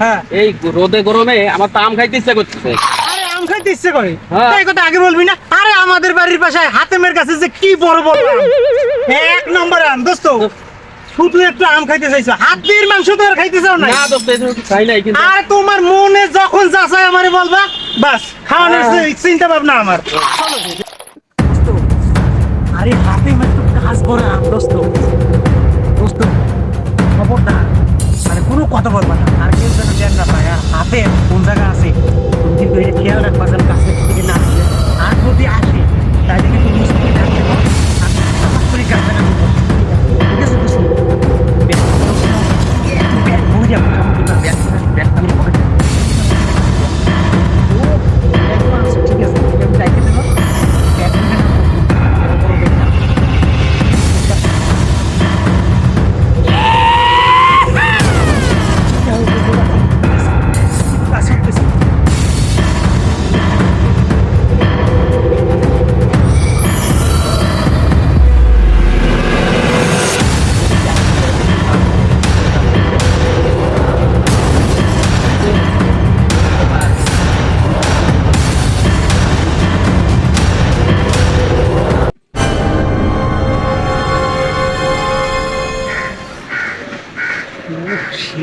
হ্যাঁ। এই রোদে গরমে আমার তো আম খাইতে ইচ্ছা করতেছে। আরে আম খাইতে ইচ্ছে করে? হ্যাঁ। কথা আগে বলবি না? আরে আমাদের বাড়ির পাশে হাতেমের কাছে যে কি বড় বড় আম। এক নম্বর আম দোস্ত। শুধু একটু আম খাইতে চাইছো। হাতির মাংস তো আর খাইতে চাও না না দোস্ত খাই নাই কিন্তু আর তোমার মনে যখন যাচাই আমারে বলবা বাস খাওয়ানোর হ্যাঁ। চিন্তা ভাবনা আমার। আরে হাতে একটু কাজ করে আম দোস্ত। মানে কোনো কথা বলবা না। কোন জায়গা আছে? তুমি কিন্তু খেয়াল রাখবা যেন কাছে না আর যদি আসে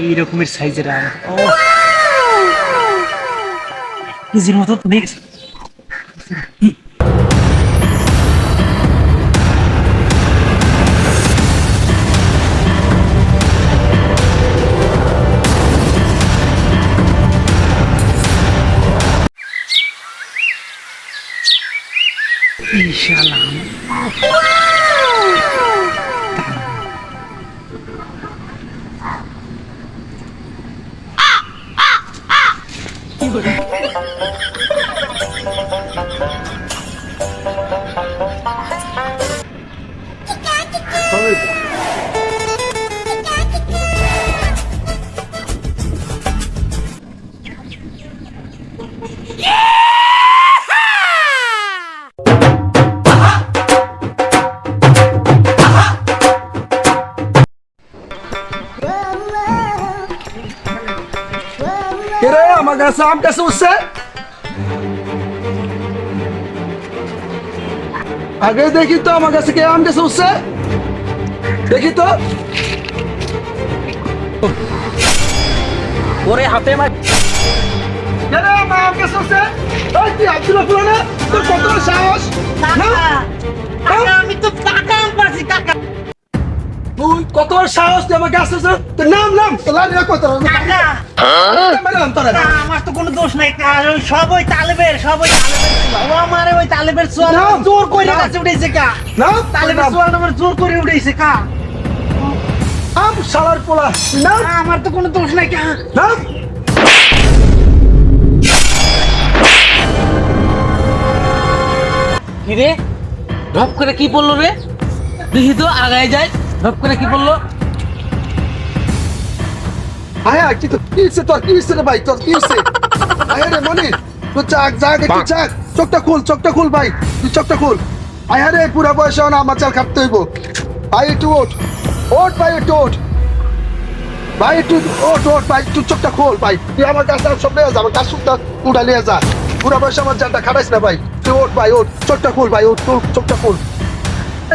সেই রকমের সাইজের আম ও কেজির মতো তো আমার কাছে আম কাছে উঠছে আগে দেখি তো আমার কাছে কে আম কাছে উঠছে দেখি তো ওরে হাতে মার কে রে আমার আম কাছে উঠছে এই তুই আব্দুল্লাহ ফুলানা তোর কত বড় সাহস কাকা কাকা, আমি তো কাকা আম পারছি কাকা তুই কত সাহস তুই আমার তোর নাম নাম। কত মেলাম তোরা? না, আমার তো কোনো দোষ নাই কা- ওই সব ওই তালেবের সব ওই তালেবের আমারে ওই তালেবের না, জোর করে কাছে উঠেছে কা। না তালেবের আমার জোর করে উঠেছে কা। আম শালার পোলা। না, আমার তো কোনো দোষ নাই কা। নাম। কি রে ঢপ করে কি বলল রে? দেখি তো আগায় যায়। ঢপ করে কি বলল? আয়া কি তো কি হচ্ছে তোর? কি হচ্ছে রে ভাই? তোর কি হচ্ছে আয়া রে মনির তুই চাক জাগ একটু চাক। চোখটা খুল চোখটা খুল ভাই। তুই চোখটা খুল। আয়া রে পুরা বয়সে না আমার চাল খাটতে হইব। ভাই একটু ওঠ। ওঠ ভাই একটু ওঠ। ভাই একটু ওঠ ওঠ ভাই তুই চোখটা খোল ভাই। তুই আমার কাছে সব নিয়ে যা আমার কাজ সুখটা উঠা নিয়ে যা। পুরা বয়সে আমার চালটা খাটাইস না ভাই। তুই ওঠ ভাই ওঠ। চোখটা খুল ভাই ওঠ চোখটা খুল।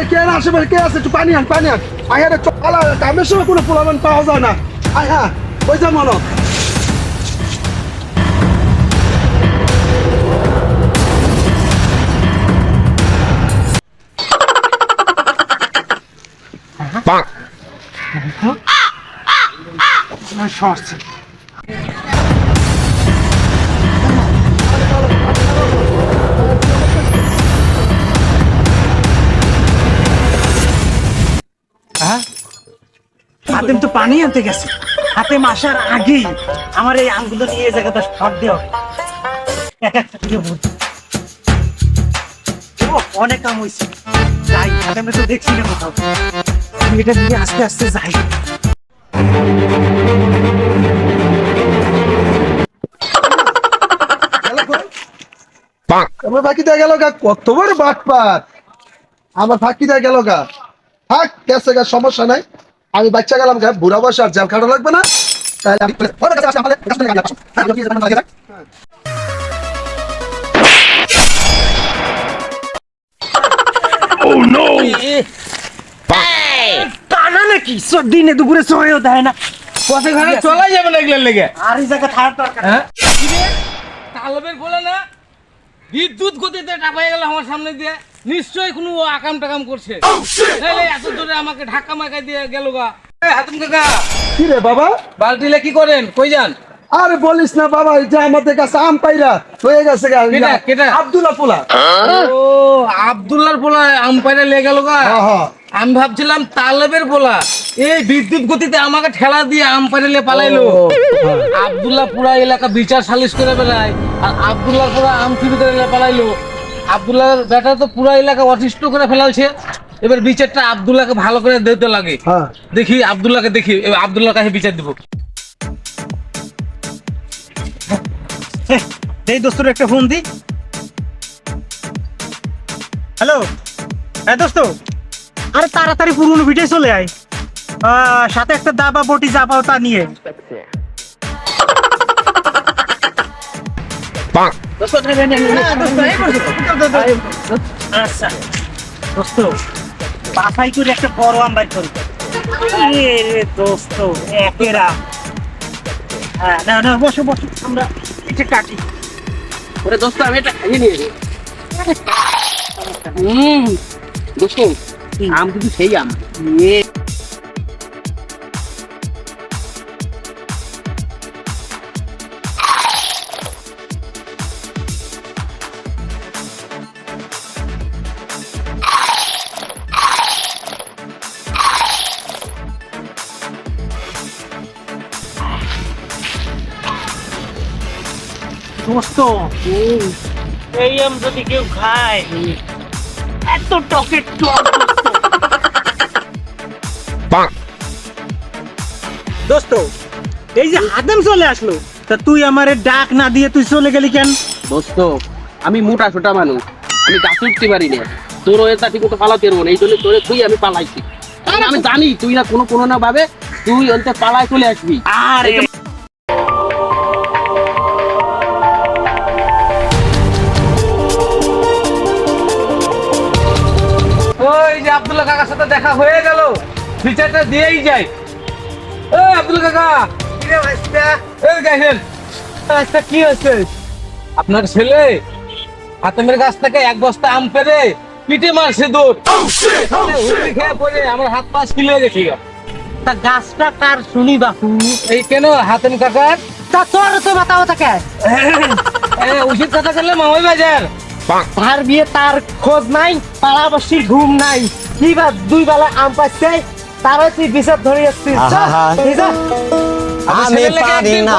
কে আছে ভাই কে আছে একটু পানি আন পানি আন আয়া রে চোখ আলা কামের সময় কোনো পোলাবান পাওয়া যায় না আয় হ্যাঁ ওই যা মনো আমার সমস্যা হাতেম তো পানি আনতে গেছে। হাতেম আসার আগেই আমার এই আমগুলো নিয়ে এই জায়গাটা শর্ট দেওয়া এক একটা করে। ও, অনেক আম হয়েছে যাই হাতেমে তো দেখছি না কোথাও। আমি এটা নিয়ে আস্তে আস্তে যাই। আমার ফাঁকি দেয়া গেল গা কত বড় বাটপার। আমার ফাঁকি দেয়া গেল গা। থাক গেছে গা সমস্যা নাই। আমি বাচ্চা গেলাম গা বুড়া বয়স আর জাল কাটা লাগবে না। তাহলে আমি হ্যাঁ নাকি? দিনে দুপুরে সহায়ও দেয় না। পথে ঘাটে চলা যাবে না এগুলোর লেগে। আর এই জায়গা থাকার দরকার নেই। হ্যাঁ তালবের বলে না বিদ্যুৎ গতিতে টাপাই গেল আমার সামনে দিয়ে। নিশ্চয়ই কোনো ও আকাম টাকাম করছে। এই, এই, এত জোরে আমাকে ধাক্কা মাকা দিয়ে গেল গা। হাতুম কাকা। কি রে বাবা? বালতিলে কি করেন? কই যান? আরে বলিস না বাবা এই যে আমাদের কাছে আম পাইরা হয়ে গেছে গা? আব্দুল্লাহ পোলা। ও আব্দুল্লাহর পোলা আম্পায়ারে লেগে গেল গা। হ্যাঁ হ্যাঁ। আমি ভাবছিলাম তালেবের পোলা। এই বিদ্যুৎ গতিতে আমাকে ঠেলা দিয়ে আম্পায়ারে পালাইলো। আব্দুল্লাহ পুরা এলাকা বিচার সালিশ করে বেড়ায় আর আব্দুল্লাহ পুরা আম চুরি করে পালাইলো। আব্দুল্লাহর বেটা তো পুরা এলাকা অতিষ্ঠ করে ফেলালছে। এবার বিচারটা আব্দুল্লাহকে ভালো করে দিতে লাগে। হ্যাঁ। দেখি আব্দুল্লাহকে দেখি এবার আব্দুল্লাহ কাছে বিচার দিব। এই দোস্তর একটা ফোন দি। হ্যালো হ্যাঁ দোস্ত। আরে তাড়াতাড়ি পুরনো ভিটে চলে আয়। আহ, সাথে একটা দাবা বটি যা পাও তা নিয়ে। আচ্ছা দোস্ত বাছাই করে একটা বড় আম বাইর করি দোস্ত হ্যাঁ না না বসো আমরা এটা কাটি ওরে দোস্ত, আমি এটা খাইয়ে নিয়ে হুম দোস্ত আম কিন্তু সেই আম। এই আম যদি কেউ খায় এত টকের টক দোস্ত এই যে হাতেম চলে আসলো তা তুই আমারে ডাক না দিয়ে তুই চলে গেলি কেন? দোস্ত আমি মোটা ছোটা মানুষ আমি গাছে উঠতে পারি না। তোর এটা ঠিক মতো পালাতে পারব না এই জন্য তোরে তুই আমি পালাইছি। আমি জানি তুই না কোনো কোনো না ভাবে তুই অন্তে পালায় চলে আসবি। আরে। আব্দুল্লাহ কাকার সাথে দেখা হয়ে গেল। বিচারটা দিয়েই যায়। ওই আব্দুল্লাহ কাকা। এই দেখেন আচ্ছা কি হয়েছে? আপনার ছেলে হাতেমের কাছ থেকে এক বস্তা আম পেরে পিঠে মারছে দূর খেয়ে পড়ে আমার হাত পা ছিলে গেছে তা গাছটা কার শুনি বাপু? এই কেন হাতেম কাকার? তা তোর তো মাথা মাথা কে? এ, উচিত কথা করলে মামাই বাজার। তার বিয়ে তার খোঁজ নাই পাড়াবাসীর ঘুম নাই। কি বা দুই বেলা আম পাচ্ছে তারা তুই বিচার ধরে আসছিস যা, এই যা। আমি পারি না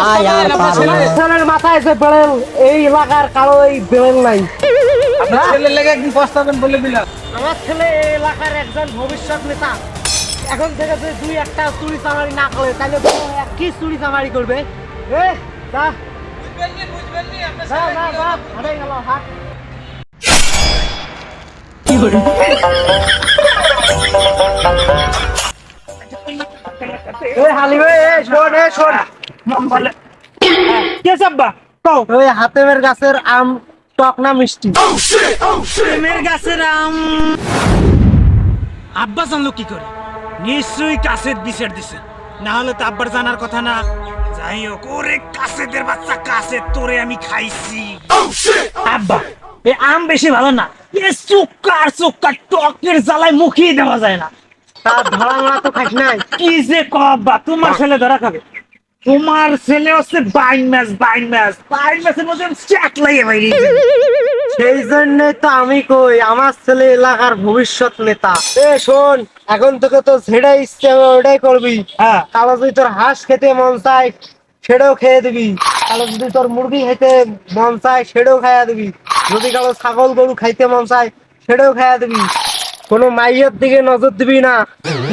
ছেলের মাথায় যে বেড়েল এই এলাকার কারও এই বেড়েল নাই। আপনার ছেলের লেগে একদিন পস্তাবেন বলে দিলাম আমার ছেলে এই এলাকার একজন ভবিষ্যৎ নেতা। এখন থেকে যদি দুই একটা চুরি চামারি না করে তাহলে এক কি চুরি চামারি করবে। এ যা। বুঝবেন নি বুঝবেন নি ছেলে কি যা হবে? গেল হাট ওই হালি ভাই এ শোন এ শোন কে সাব্বা কও ওই হাতেমের গাছের আম টক না মিষ্টি? গাছের আম। আব্বা জানলো কি করে? নিশ্চয়ই কাসেদ বিচার দিছে। না হলে তো আব্বার জানার কথা না। যাই হোক ওরে কাসেদের বাচ্চা কাসেদ তোরে আমি খাইছি। আব্বা এ আম বেশি ভালো না। এ চুক্কার চুক্কার টকের জ্বালায় মুখিয়ে দেওয়া যায় না। তার ধরা মারা তো খাইস নাই। কি যে কব্বা তোমার ছেলে ধরা খাবে। তোমার ছেলে হচ্ছে বাইন ম্যাচ বাইন ম্যাচ। বাইন ম্যাচের মধ্যে চ্যাট লাগে বাইরে সেই জন্যই তো আমি কই আমার ছেলে এলাকার ভবিষ্যৎ নেতা। এ শোন এখন তোকে তো যেটাই ইচ্ছে হবে ওটাই করবি। হ্যাঁ। কালো যদি তোর হাঁস খেতে মন চায় সেটাও খেয়ে দিবি। কালো যদি তোর মুরগি খেতে মন চায় সেটাও খাইয়া দিবি। যদি কারও ছাগল গরু খাইতে মন চায় সেটাও খাইয়া দিবি। কোনো মাইয়ের দিকে নজর দিবি না।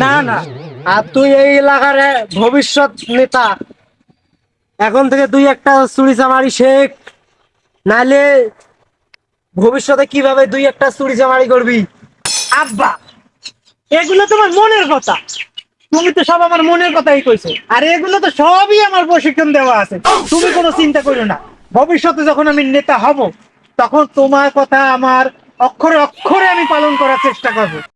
না না। আর তুই এই এলাকার ভবিষ্যৎ নেতা। এখন থেকে তুই একটা চুরি চামারি শেখ। নালে ভবিষ্যতে কীভাবে দুই একটা চুরি চামারি করবি? আব্বা এগুলো তোমার মনের কথা। তুমি তো সব আমার মনের কথাই কইছো। আর এগুলো তো সবই আমার প্রশিক্ষণ দেওয়া আছে। তুমি কোনো চিন্তা করো না। ভবিষ্যতে যখন আমি নেতা হব তখন তোমার কথা আমার অক্ষরে অক্ষরে আমি পালন করার চেষ্টা করব।